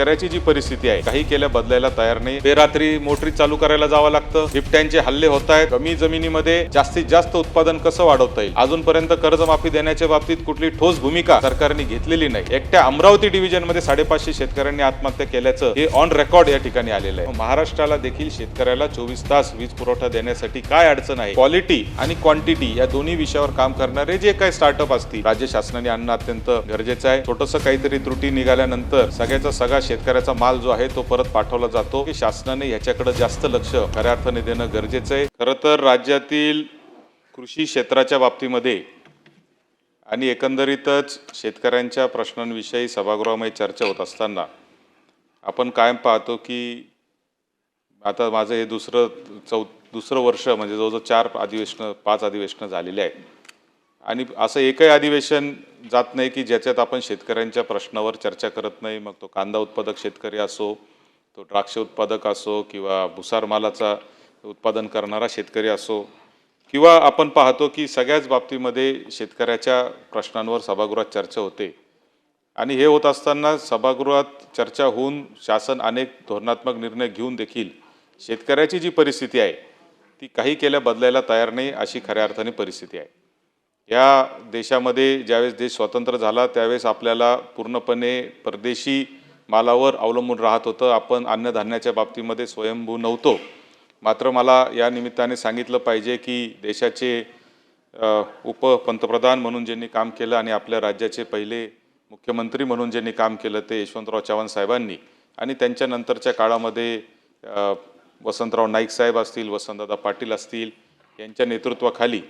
शेतकऱ्याची जी परिस्थिती आहे काही केल्या बदलायला तयार नाही. बेरात्री मोटरी चालू करायला जावं लागतं. बिबट्यांचे हल्ले होत आहेत. कमी जमिनीमध्ये जास्तीत जास्त उत्पादन कसं वाढवता येईल? अजूनपर्यंत कर्जमाफी देण्याच्या बाबतीत कुठली ठोस भूमिका सरकारने घेतलेली नाही. एकट्या अमरावती डिव्हिजनमध्ये साडेपाचशे शेतकऱ्यांनी आत्महत्या केल्याचं हे ऑन रेकॉर्ड या ठिकाणी आलेलं आहे. महाराष्ट्राला देखील शेतकऱ्याला चोवीस तास वीज पुरवठा देण्यासाठी काय अडचण आहे? क्वालिटी आणि क्वांटिटी या दोन्ही विषयावर काम करणारे जे काही स्टार्टअप असतील राज्य शासनाने आणणं अत्यंत गरजेचं आहे. छोटस काहीतरी त्रुटी निघाल्यानंतर सगळ्याचा सगळा शेतकऱ्याचा माल जो आहे तो परत पाठवला जातो. की शासनाने ह्याच्याकडे जास्त लक्ष खऱ्या अर्थाने देणं गरजेचं आहे. खरं तर राज्यातील कृषी क्षेत्राच्या बाबतीमध्ये आणि एकंदरीतच शेतकऱ्यांच्या प्रश्नांविषयी सभागृहामध्ये चर्चा होत असताना आपण कायम पाहतो की आता माझं हे दुसरं चौ दुसरं वर्ष म्हणजे जवळजवळ चार अधिवेशनं पाच अधिवेशनं झालेली आहेत. आणि असं एकही अधिवेशन जात नाही की ज्याच्यात आपण शेतकऱ्यांच्या प्रश्नावर चर्चा करत नाही. मग तो कांदा उत्पादक शेतकरी असो तो द्राक्ष उत्पादक असो किंवा भुसार मालाचा उत्पादन करणारा शेतकरी असो किंवा आपण पाहतो की सगळ्याच बाबतीमध्ये शेतकऱ्याच्या प्रश्नांवर सभागृहात चर्चा होते. आणि हे होत असताना सभागृहात चर्चा होऊन शासन अनेक धोरणात्मक निर्णय घेऊन देखील शेतकऱ्याची जी परिस्थिती आहे ती काही केल्या बदलायला तयार नाही अशी खऱ्या अर्थाने परिस्थिती आहे. या देशामध्ये ज्यावेळेस देश स्वतंत्र झाला त्यावेळेस आपल्याला पूर्णपणे परदेशी मालावर अवलंबून राहत होतं. आपण अन्नधान्याच्या बाबतीमध्ये स्वयंभू नव्हतो. मात्र मला या निमित्ताने सांगितलं पाहिजे की देशाचे उप उपपंतप्रधान म्हणून ज्यांनी काम केलं आणि आपल्या राज्याचे पहिले मुख्यमंत्री म्हणून ज्यांनी काम केलं ते यशवंतराव चव्हाण साहेबांनी आणि त्यांच्या नंतरच्या काळामध्ये वसंतराव नाईक साहेब असतील वसंतदादा पाटील असतील यांच्या नेतृत्वाखाली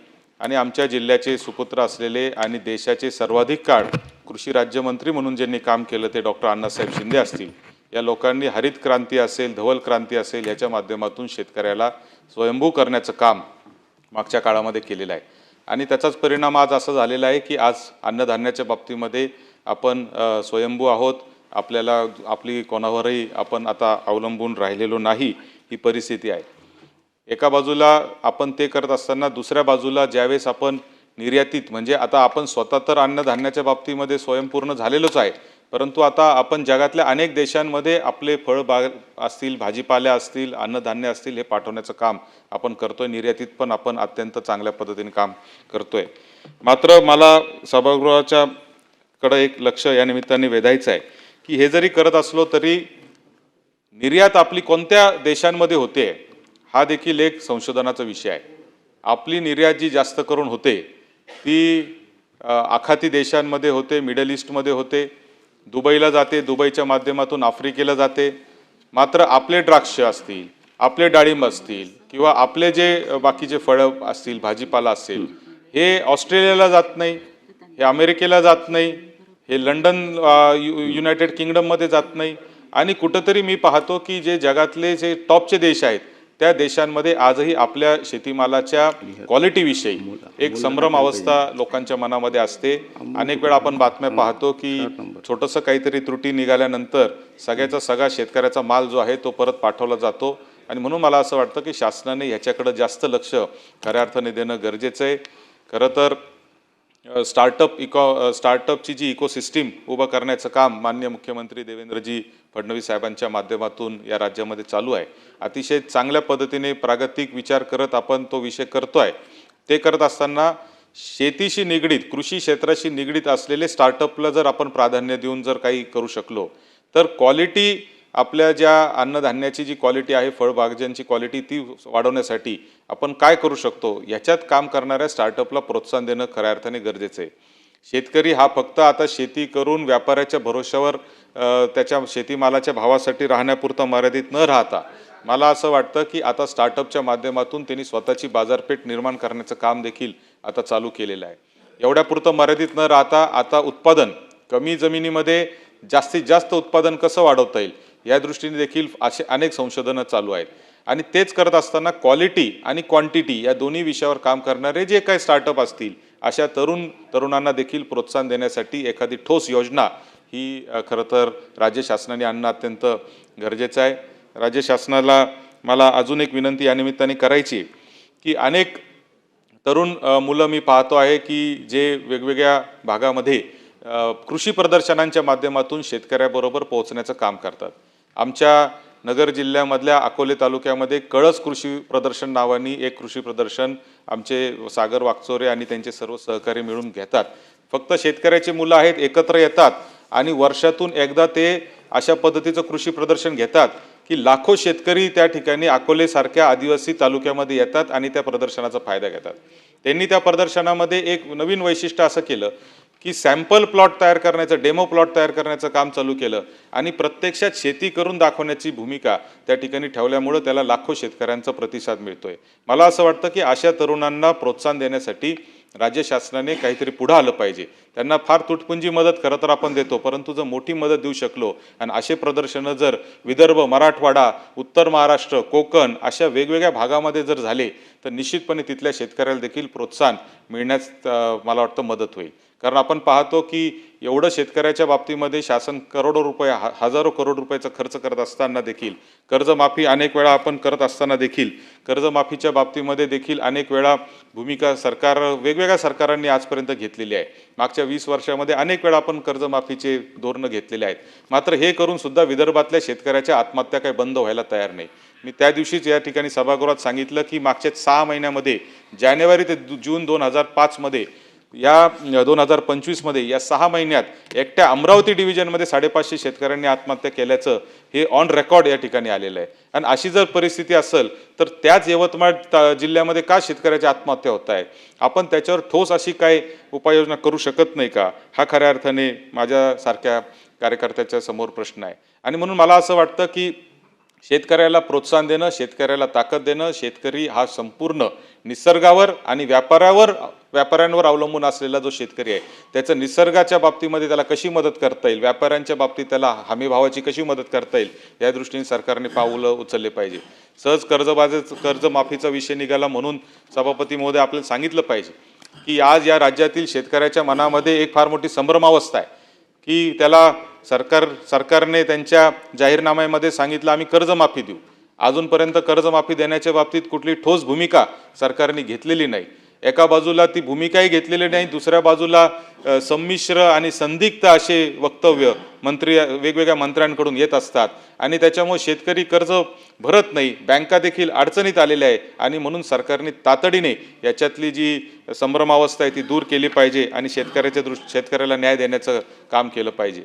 आणि आमच्या जिल्ह्याचे सुपुत्र असलेले आणि देशाचे सर्वाधिक काळ कृषी राज्यमंत्री म्हणून ज्यांनी काम केलं ते डॉक्टर अण्णासाहेब शिंदे असतील. या लोकांनी हरित क्रांती असेल धवल क्रांती असेल याच्या माध्यमातून शेतकऱ्याला स्वयंभू करण्याचं काम मागच्या काळामध्ये केलेलं आहे. आणि त्याचाच परिणाम आज असा झालेला आहे की आज अन्नधान्याच्या बाबतीमध्ये आपण स्वयंभू आहोत. आपल्याला आपली कोणावरही आपण आता अवलंबून राहिलेलो नाही ही परिस्थिती आहे. एका बाजूला आपण ते करत असताना दुसऱ्या बाजूला ज्यावेळेस आपण निर्यातीत म्हणजे आता आपण स्वतः तर अन्नधान्याच्या बाबतीमध्ये स्वयंपूर्ण झालेलोच आहे परंतु आता आपण जगातल्या अनेक देशांमध्ये आपले फळबाग असतील भाजीपाल्या असतील अन्नधान्य असतील हे पाठवण्याचं काम आपण करतोय. निर्यातीत पण आपण अत्यंत चांगल्या पद्धतीने काम करतोय. मात्र मला सभागृहाच्या कडे एक लक्ष या निमित्ताने वेधायचं आहे की हे जरी करत असलो तरी निर्यात आपली कोणत्या देशांमध्ये होते? हा देखील एक संशोधनाचा विषय आहे. आपली निर्यात जी जास्त करून होते ती आखाती देशांमध्ये होते मिडल ईस्टमध्ये होते दुबईला जाते दुबईच्या माध्यमातून आफ्रिकेला जाते मात्र आपले द्राक्ष असतील आपले डाळिंब असतील किंवा आपले जे बाकीचे फळं असतील भाजीपाला असेल हे ऑस्ट्रेलियाला जात नाही हे अमेरिकेला जात नाही हे लंडन यु युनायटेड किंगडममध्ये जात नाही. आणि कुठंतरी मी पाहतो की जे जगातले जे टॉपचे देश आहेत त्या देशांमध्ये आजही आपल्या शेतीमालाच्या क्वालिटीविषयी एक संभ्रम अवस्था लोकांच्या मनामध्ये असते. अनेक वेळा आपण बातम्या पाहतो की छोटंसं काहीतरी त्रुटी निघाल्यानंतर सगळ्याचा सगळा शेतकऱ्याचा माल जो आहे तो परत पाठवला जातो. आणि म्हणून मला असं वाटतं की शासनाने ह्याच्याकडं जास्त लक्ष खऱ्या अर्थाने देणं गरजेचं आहे. खरं तर स्टार्टअप इको स्टार्टअपची जी इकोसिस्टीम उभं करण्याचं काम मान्य मुख्यमंत्री देवेंद्रजी फडणवीस साहेबांच्या माध्यमातून या राज्यामध्ये चालू आहे. अतिशय चांगल्या पद्धतीने प्रागतिक विचार करत आपण तो विषय करतो आहे ते करत असताना शेतीशी निगडीत कृषी क्षेत्राशी निगडीत असलेले स्टार्टअपला जर आपण प्राधान्य देऊन जर काही करू शकलो तर क्वालिटी आपल्या ज्या अन्नधान्याची जी क्वालिटी आहे फळबागांची क्वालिटी ती वाढवण्यासाठी आपण काय करू शकतो? याच्यात काम करणाऱ्या स्टार्टअपला प्रोत्साहन देणं खऱ्या अर्थाने गरजेचं आहे. शेतकरी हा फक्त आता शेती करून व्यापाऱ्याच्या भरोश्यावर त्याच्या शेतीमालाच्या भावासाठी राहण्यापुरता मर्यादित न राहता मला असं वाटतं की आता स्टार्टअपच्या माध्यमातून त्यांनी स्वतःची बाजारपेठ निर्माण करण्याचं काम देखील आता चालू केलेलं आहे. एवढ्यापुरतं मर्यादित न राहता आता उत्पादन कमी जमिनीमध्ये जास्तीत जास्त उत्पादन कसं वाढवता येईल? या दृष्टीने देखील असे अनेक संशोधनं चालू आहेत. आणि तेच करत असताना क्वालिटी आणि क्वांटिटी या दोन्ही विषयावर काम करणारे जे काही स्टार्टअप असतील अशा तरुण तरुणांना देखील प्रोत्साहन देण्यासाठी एखादी ठोस योजना ही खरं तर राज्य शासनाने आणणं अत्यंत गरजेचं आहे. राज्य शासनाला मला अजून एक विनंती या निमित्ताने करायची आहे की अनेक तरुण मुलं मी पाहतो आहे की जे वेगवेगळ्या भागामध्ये कृषी प्रदर्शनांच्या माध्यमातून शेतकऱ्याबरोबर पोहोचण्याचं काम करतात. आमच्या नगर जिल्ह्यामधल्या अकोले तालुक्यामध्ये कळस कृषी प्रदर्शन नावानी एक कृषी प्रदर्शन आमचे सागर वाकचोरे आणि त्यांचे सर्व सहकारी मिळून घेतात. फक्त शेतकऱ्याची मुलं आहेत एकत्र येतात आणि वर्षातून एकदा ते अशा पद्धतीचं कृषी प्रदर्शन घेतात की लाखो शेतकरी त्या ठिकाणी अकोलेसारख्या आदिवासी तालुक्यामध्ये येतात आणि त्या प्रदर्शनाचा फायदा घेतात. त्यांनी त्या प्रदर्शनामध्ये एक नवीन वैशिष्ट्य असं केलं. की सॅम्पल प्लॉट तयार करण्याचं डेमो प्लॉट तयार करण्याचं काम चालू केलं. आणि प्रत्यक्षात शेती करून दाखवण्याची भूमिका त्या ठिकाणी ठेवल्यामुळं त्याला लाखो शेतकऱ्यांचा प्रतिसाद मिळतोय. मला असं वाटतं की अशा तरुणांना प्रोत्साहन देण्यासाठी राज्य शासनाने काहीतरी पुढं आलं पाहिजे. त्यांना फार तुटपुंजी मदत खरं तर आपण देतो परंतु जर मोठी मदत देऊ शकलो आणि असे प्रदर्शनं जर विदर्भ मराठवाडा उत्तर महाराष्ट्र कोकण अशा वेगवेगळ्या भागामध्ये जर झाले तर निश्चितपणे तिथल्या शेतकऱ्याला देखील प्रोत्साहन मिळण्यास मला वाटतं मदत होईल. कारण आपण पाहतो की एवढं शेतकऱ्याच्या बाबतीमध्ये शासन करोडो रुपये हा हजारो करोड रुपयाचा खर्च करत असताना देखील कर्जमाफी अनेक वेळा आपण करत असताना देखील कर्जमाफीच्या बाबतीमध्ये देखील अनेक वेळा भूमिका सरकार वेगवेगळ्या सरकारांनी आजपर्यंत घेतलेली आहे. मागच्या वीस वर्षामध्ये अनेक वेळा आपण कर्जमाफीचे धोरणं घेतलेले आहेत. मात्र हे करूनसुद्धा विदर्भातल्या शेतकऱ्याच्या आत्महत्या काही बंद व्हायला तयार नाही. मी त्या दिवशीच या ठिकाणी सभागृहात सांगितलं की मागच्या सहा महिन्यामध्ये जानेवारी ते दु- जून दोन हजार पाचमध्ये या दोन हजार पंचवीसमध्ये या सहा महिन्यात एकट्या अमरावती डिव्हिजनमध्ये साडेपाचशे शेतकऱ्यांनी आत्महत्या केल्याचं हे ऑन रेकॉर्ड या ठिकाणी आलेलं आहे. आणि अशी जर परिस्थिती असेल तर त्याच यवतमाळ ता- जिल्ह्यामध्ये का शेतकऱ्याची आत्महत्या होत आहे? आपण त्याच्यावर ठोस अशी काय उपाययोजना करू शकत नाही का? हा खऱ्या अर्थाने माझ्यासारख्या कार्यकर्त्याच्या समोर प्रश्न आहे. आणि म्हणून मला असं वाटतं की शेतकऱ्याला प्रोत्साहन देणं शेतकऱ्याला ताकद देणं शेतकरी हा संपूर्ण निसर्गावर आणि व्यापारावर व्यापाऱ्यांवर अवलंबून असलेला जो शेतकरी आहे त्याचं निसर्गाच्या बाबतीमध्ये त्याला कशी मदत करता येईल व्यापाऱ्यांच्या बाबतीत त्याला हमीभावाची कशी मदत करता येईल या दृष्टीने सरकारने पावलं उचलले पाहिजे. सहज कर्जबाजे कर्जमाफीचा विषय निघाला म्हणून सभापती महोदय आपल्याला सांगितलं पाहिजे की आज या राज्यातील शेतकऱ्याच्या मनामध्ये एक फार मोठी संभ्रमावस्था आहे. की त्याला सरकार सरकारने त्यांच्या जाहीरनाम्यामध्ये सांगितलं आम्ही कर्जमाफी देऊ. अजूनपर्यंत कर्जमाफी देण्याच्या बाबतीत कुठली ठोस भूमिका सरकारने घेतलेली नाही. एका बाजूला ती भूमिकाही घेतलेली नाही दुसऱ्या बाजूला संमिश्र आणि संदिग्ध असे वक्तव्य मंत्री वेगवेगळ्या मंत्र्यांकडून येत असतात. आणि त्याच्यामुळे शेतकरी कर्ज भरत नाही बँका देखील अडचणीत आलेल्या आहे आणि म्हणून सरकारने तातडीने याच्यातली जी संभ्रमावस्था आहे ती दूर केली पाहिजे आणि शेतकऱ्याच्या दृष्टी शेतकऱ्याला न्याय देण्याचं काम केलं पाहिजे.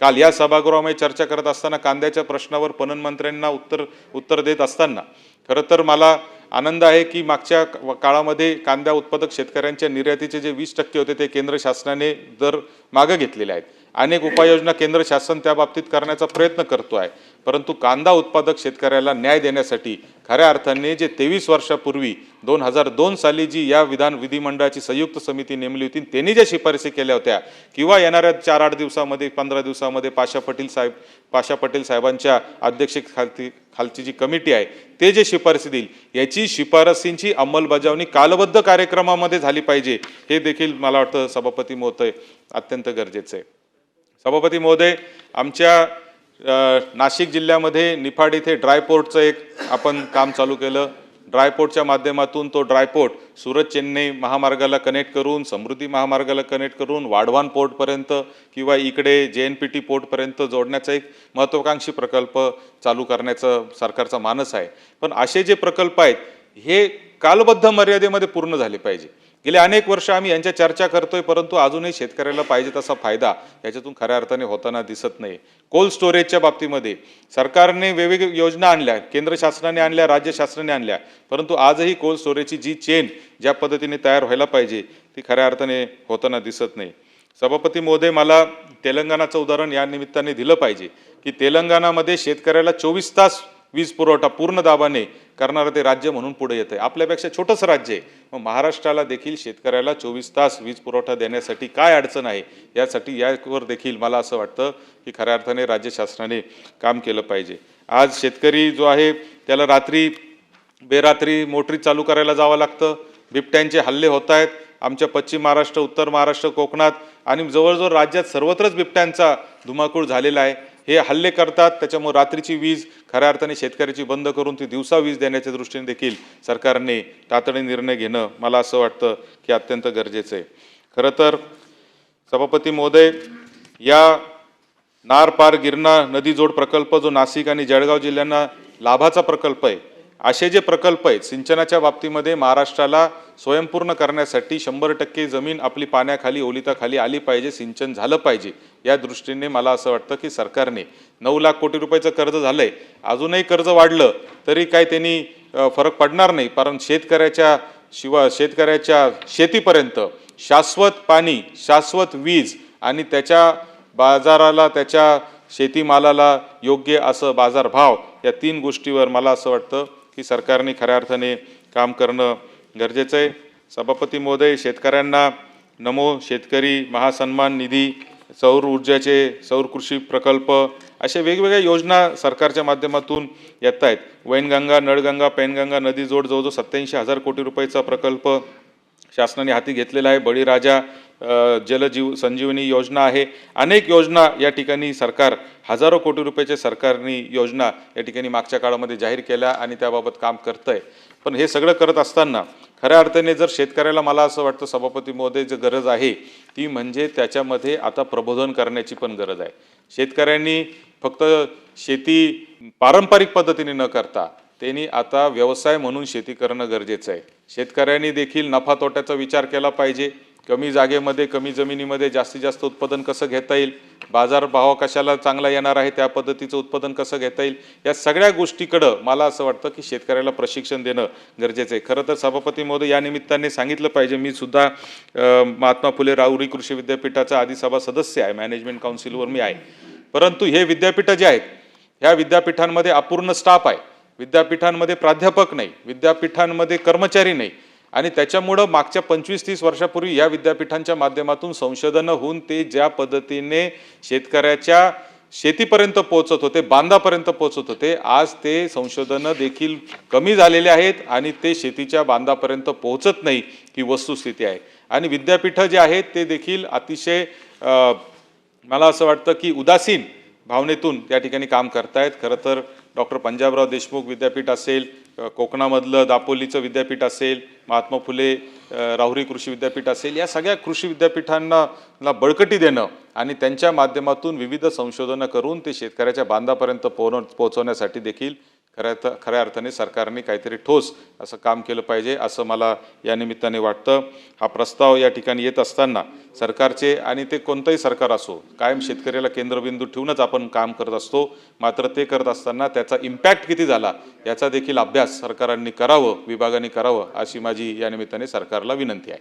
काल या सभागृहामध्ये चर्चा करत असताना कांद्याच्या प्रश्नावर पणन मंत्र्यांना उत्तर उत्तर देत असताना खरं तर मला आनंद आहे की मागच्या काळामध्ये कांदा उत्पादक शेतकऱ्यांच्या निर्यातीचे जे वीस टक्के होते ते केंद्र शासनाने दर मागं घेतलेले आहेत. अनेक उपाययोजना केंद्र शासन त्या बाबतीत करण्याचा प्रयत्न करतो आहे. परंतु कांदा उत्पादक शेतकऱ्याला न्याय देण्यासाठी खऱ्या अर्थाने जे तेवीस वर्षापूर्वी दोन हजार दोन साली जी या विधान विधिमंडळाची संयुक्त समिती नेमली होती त्यांनी ज्या शिफारसी केल्या होत्या किंवा येणाऱ्या चार आठ दिवसामध्ये पंधरा दिवसामध्ये पाशा पटेल साहेब पाशा पटेल साहेबांच्या अध्यक्षतेखालती खालची जी कमिटी आहे ते जे शिफारसी देईल याची शिफारसींची अंमलबजावणी कालबद्ध कार्यक्रमामध्ये झाली पाहिजे हे देखील मला वाटतं सभापती महोदय अत्यंत गरजेचं आहे. सभापती महोदय आमच्या नाशिक जिल्ह्यामध्ये निफाड इथे ड्रायपोर्टचं एक आपण काम चालू केलं. ड्रायपोर्टच्या माध्यमातून तो ड्रायपोर्ट सुरत चेन्नई महामार्गाला कनेक्ट करून समृद्धी महामार्गाला कनेक्ट करून वाढवान पोर्टपर्यंत किंवा इकडे जे एन पी टी पोर्टपर्यंत जोडण्याचा एक महत्त्वाकांक्षी प्रकल्प चालू करण्याचं सरकारचा मानस आहे. पण असे जे प्रकल्प आहेत हे कालबद्ध मर्यादेमध्ये पूर्ण झाले पाहिजे. गेले अनेक वर्ष आम्ही यांच्या चर्चा करतोय परंतु अजूनही शेतकऱ्याला पाहिजे तसा फायदा याच्यातून खऱ्या अर्थाने होताना दिसत नाही. कोल्ड स्टोरेजच्या बाबतीमध्ये सरकारने वेगवेगळ्या योजना आणल्या केंद्र शासनाने आणल्या राज्य शासनाने आणल्या परंतु आजही कोल्ड स्टोरेजची जी चेन ज्या पद्धतीने तयार व्हायला पाहिजे ती खऱ्या अर्थाने होताना दिसत नाही. सभापती महोदय मला तेलंगणाचं उदाहरण या निमित्ताने दिलं पाहिजे की तेलंगणामध्ये शेतकऱ्याला चोवीस तास वीज पुरवठा पूर्ण दाबाने करणारं ते राज्य म्हणून पुढे येतं आहे आपल्यापेक्षा छोटंसं राज्य आहे. मग महाराष्ट्राला देखील शेतकऱ्याला चोवीस तास वीज पुरवठा देण्यासाठी काय अडचण आहे? यासाठी यावर देखील मला असं वाटतं की खऱ्या अर्थाने राज्य शासनाने काम केलं पाहिजे. आज शेतकरी जो आहे त्याला रात्री बेरात्री मोटरी चालू करायला जावं लागतं. बिबट्यांचे हल्ले होत आहेत. आमच्या पश्चिम महाराष्ट्र उत्तर महाराष्ट्र कोकणात आणि जवळजवळ राज्यात सर्वत्रच बिबट्यांचा धुमाकूळ झालेला आहे. हे हल्ले करतात. त्याच्यामुळे रात्रीची वीज खऱ्या अर्थाने शेतकऱ्याची बंद करून ती दिवसा वीज देण्याच्या दृष्टीने देखील सरकारने तातडीने निर्णय घेणं मला असं वाटतं की अत्यंत गरजेचं आहे. खरं तर सभापती महोदय या नार पार गिरणा नदी जोड प्रकल्प जो नाशिक आणि जळगाव जिल्ह्यांना लाभाचा प्रकल्प आहे असे जे प्रकल्प आहेत सिंचनाच्या बाबतीमध्ये महाराष्ट्राला स्वयंपूर्ण करण्यासाठी शंभर टक्के जमीन आपली पाण्याखाली ओलिताखाली आली पाहिजे सिंचन झालं पाहिजे. या दृष्टीने मला असं वाटतं की सरकारने नऊ लाख कोटी रुपयाचं कर्ज झालं आहे अजूनही कर्ज वाढलं तरी काय त्यांनी फरक पडणार नाही. कारण शेतकऱ्याच्या शिवा शेतकऱ्याच्या शेतीपर्यंत शाश्वत पाणी शाश्वत वीज आणि त्याच्या बाजाराला त्याच्या शेतीमालाला योग्य असं बाजारभाव या तीन गोष्टीवर मला असं वाटतं की सरकारने खऱ्या अर्थाने काम करणं गरजेचं आहे. सभापती महोदय शेतकऱ्यांना नमो शेतकरी महासन्मान निधी सौर ऊर्जाचे सौर कृषी प्रकल्प अशा वेगवेगळ्या योजना सरकारच्या माध्यमातून येत आहेत वैनगंगा नळगंगा पेनगंगा नदी जोड जवळजवळ सत्याऐंशी हजार कोटी रुपयाचा प्रकल्प शासनाने हाती घेतलेला आहे. बळीराजा जलजीव संजीवनी योजना आहे. अनेक योजना या ठिकाणी सरकार हजारो कोटी रुपयाचे सरकारनी योजना या ठिकाणी मागच्या काळामध्ये जाहीर केल्या आणि त्याबाबत काम करतं आहे पण हे सगळं करत असताना खऱ्या अर्थाने जर शेतकऱ्याला मला असं वाटतं सभापती महोदय जी गरज आहे ती म्हणजे त्याच्यामध्ये आता प्रबोधन करण्याची पण गरज आहे. शेतकऱ्यांनी फक्त शेती पारंपरिक पद्धतीने न करता त्यांनी आता व्यवसाय म्हणून शेती करणं गरजेचं आहे. शेतकऱ्यांनी देखील नफा तोट्याचा विचार केला पाहिजे. कमी जागेमध्ये कमी जमिनीमध्ये जास्तीत जास्त उत्पादन कसं घेता येईल? बाजारभाव कशाला चांगला येणार आहे? त्या पद्धतीचं उत्पादन कसं घेता येईल? या सगळ्या गोष्टीकडं मला असं वाटतं की शेतकऱ्याला प्रशिक्षण देणं गरजेचं आहे. खरं तर सभापती महोदय या निमित्ताने सांगितलं पाहिजे. मी सुद्धा महात्मा फुले राऊरी कृषी विद्यापीठाचा आदिसभा सदस्य आहे. मॅनेजमेंट काउन्सिलवर मी आहे. परंतु हे विद्यापीठं जे आहेत ह्या विद्यापीठांमध्ये अपूर्ण स्टाफ आहे. विद्यापीठांमध्ये प्राध्यापक नाही विद्यापीठांमध्ये कर्मचारी नाही. आणि त्याच्यामुळं मागच्या पंचवीस तीस वर्षापूर्वी या विद्यापीठांच्या माध्यमातून संशोधनं होऊन ते ज्या पद्धतीने शेतकऱ्याच्या शेतीपर्यंत पोहोचत होते बांधापर्यंत पोहोचत होते आज ते संशोधनं देखील कमी झालेले आहेत आणि ते शेतीच्या बांधापर्यंत पोहोचत नाही ही वस्तुस्थिती आहे. आणि विद्यापीठं जे आहेत ते देखील अतिशय मला असं वाटतं की उदासीन भावनेतून त्या ठिकाणी काम करतायत. खरं तर डॉक्टर पंजाबराव देशमुख विद्यापीठ असेल कोकणामधलं दापोलीचं विद्यापीठ असेल महात्मा फुले राहुरी कृषी विद्यापीठ असेल या सगळ्या कृषी विद्यापीठांना बळकटी देणं आणि त्यांच्या माध्यमातून विविध संशोधनं करून ते शेतकऱ्याच्या बांधापर्यंत पोहोच पोहोचवण्यासाठी देखील खऱ्या तर खऱ्या अर्थाने सरकारने काहीतरी ठोस असं काम केलं पाहिजे असं मला या निमित्ताने वाटतं. हा प्रस्ताव या ठिकाणी येत असताना सरकारचे आणि ते कोणतंही सरकार असो कायम शेतकऱ्याला केंद्रबिंदू ठेवूनच आपण काम करत असतो. मात्र ते करत असताना त्याचा इम्पॅक्ट किती झाला याचा देखील अभ्यास सरकारांनी करावं विभागाने करावं अशी माझी या निमित्ताने सरकारला विनंती आहे.